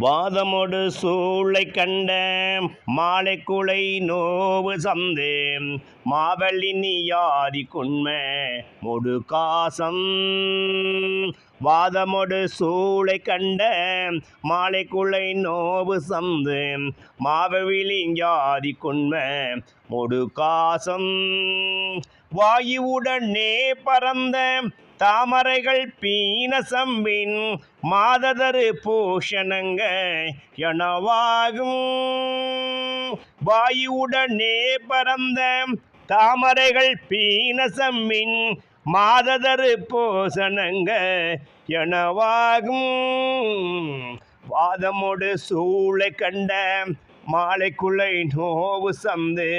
வாதமொடு சூளை கண்ட மாலை குலை நோவு சந்தே மாவலினி யாதி குன்ம மொடு காசம் வாதமொடு சூளை கண்ட மாலைக்குள்ளை நோவு சந்து மாவவிலி யாதி மொடு காசம். வாயுவுடனே பறந்த தாமரைகள் பீனசம்பின் மாததரு பூஷணங்க எனவாகும். வாயுவுடனே பறந்த தாமரைகள் பீனசம்மின் மாததரு போசனங்க எனவாகும். வாதமோடு சூளை கண்ட மாலைக்குள்ளை நோவு சந்து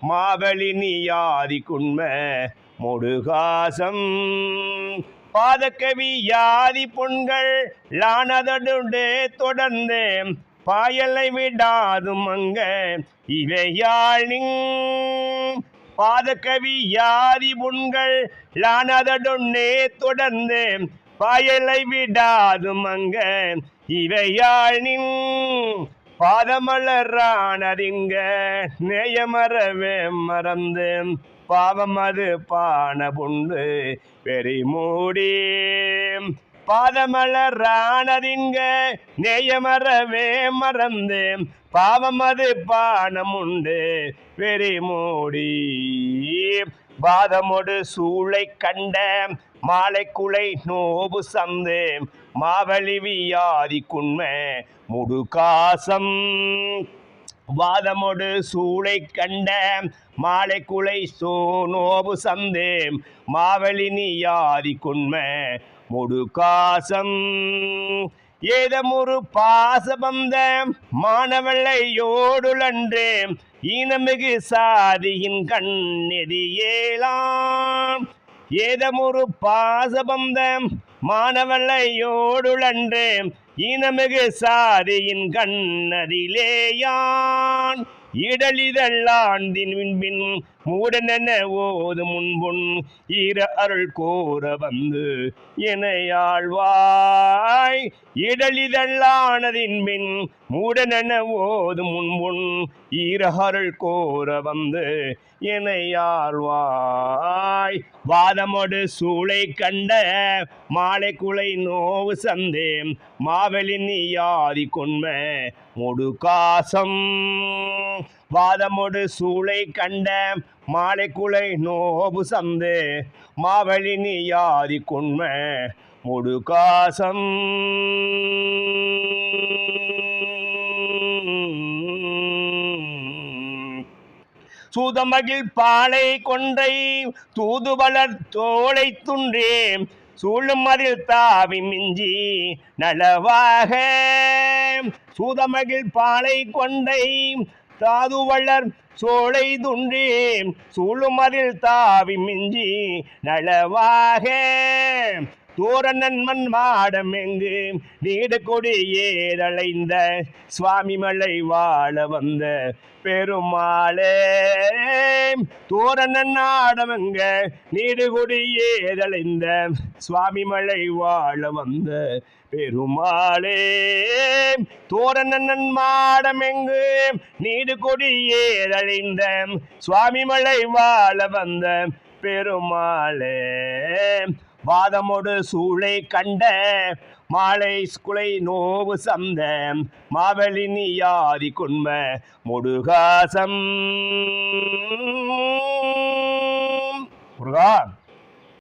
மாவழி நீயாதி குண்ம முடுகாசம். பாதக்கவி யாதி பொண்கள் லானதடுடே தொடர்ந்து பாயலை விடாதும் அங்க இவையாழிங் பாதகவி யாரி புண்கள் லானதடுன்னே தொடர்ந்து பாயலை விடாதும் அங்க இவையாழின் பாதமலரானதிங்க நேயமரவே மறந்து பாவம் அது பான புண்டு பெரிமூடி மூடி பாதமலரானதிங்க நேயமரவே மறந்து. பாவம் அது பானம் உண்டு வெறி மூடி. பாதமொடு சூளை கண்ட மாலை குலை நோபு சந்து. மாவழி வியாதி குண்மை முடுகாசம். வாதமொடு சூளை கண்ட மாலை குலை சோ நோபு சந்தேம் மாவழி நீ யாதி குண்மை முடுகாசம் ஏதமொரு பாசபந்த மாணவள்ளையோடுலன்று இனமிகு சாதியின் கண்ணெதியேலாம் ஏதமொரு பாசபந்த மாணவள்ளையோடுலன்று இனமிகு சாதியின் கண்ணதிலேயான். இடலிதழாண்டின் விண்பின் மூடனென ஓது முன்புன் ஈர அருள் கோர வந்து என ஆழ்வாய் பின் மூடனென ஓது முன்புண் ஈரகருள் கோர வந்து இணையாழ்வாய் வாதமொடு சூளை கண்ட மாலை குலை நோவு சந்தேம் மாவெளின் நீயாதி கொன்ம மொடுகாசம் வாதமொடு சூளை கண்ட மாலை குலை நோவு சந்தே மாவழி நீயாதி கொன்ம முடுகாசம் சூதமகிழ் பாலை கொன்றை தூதுவளர் தோலை துன்றே சூழும் அதில் தாவி மிஞ்சி நலவாக. சூதமகிழ் பாலை கொண்டை தாது வளர் சோலை துன்றே சூழும் அதில் தாவி மிஞ்சி நலவாக. தூர மண் மாடம் எங்கு? நீடு கொடி ஏதழைந்த சுவாமி மலை வாழ வந்த பெருமாளே. தோரணன் நாடமங்க நீடு கொடி ஏதழைந்த சுவாமி மலை வாழ வந்த பெருமாளே. தோரணன் மாடம் எங்கு? நீடு கொடி ஏதழைந்த சுவாமி மலை வாழ வந்த பெருமாளே. வாதமொடு சூளை கண்ட மாலை குலை நோவு சந்த மாவெளி யாதி குன்ம முடுகாசம் முருகா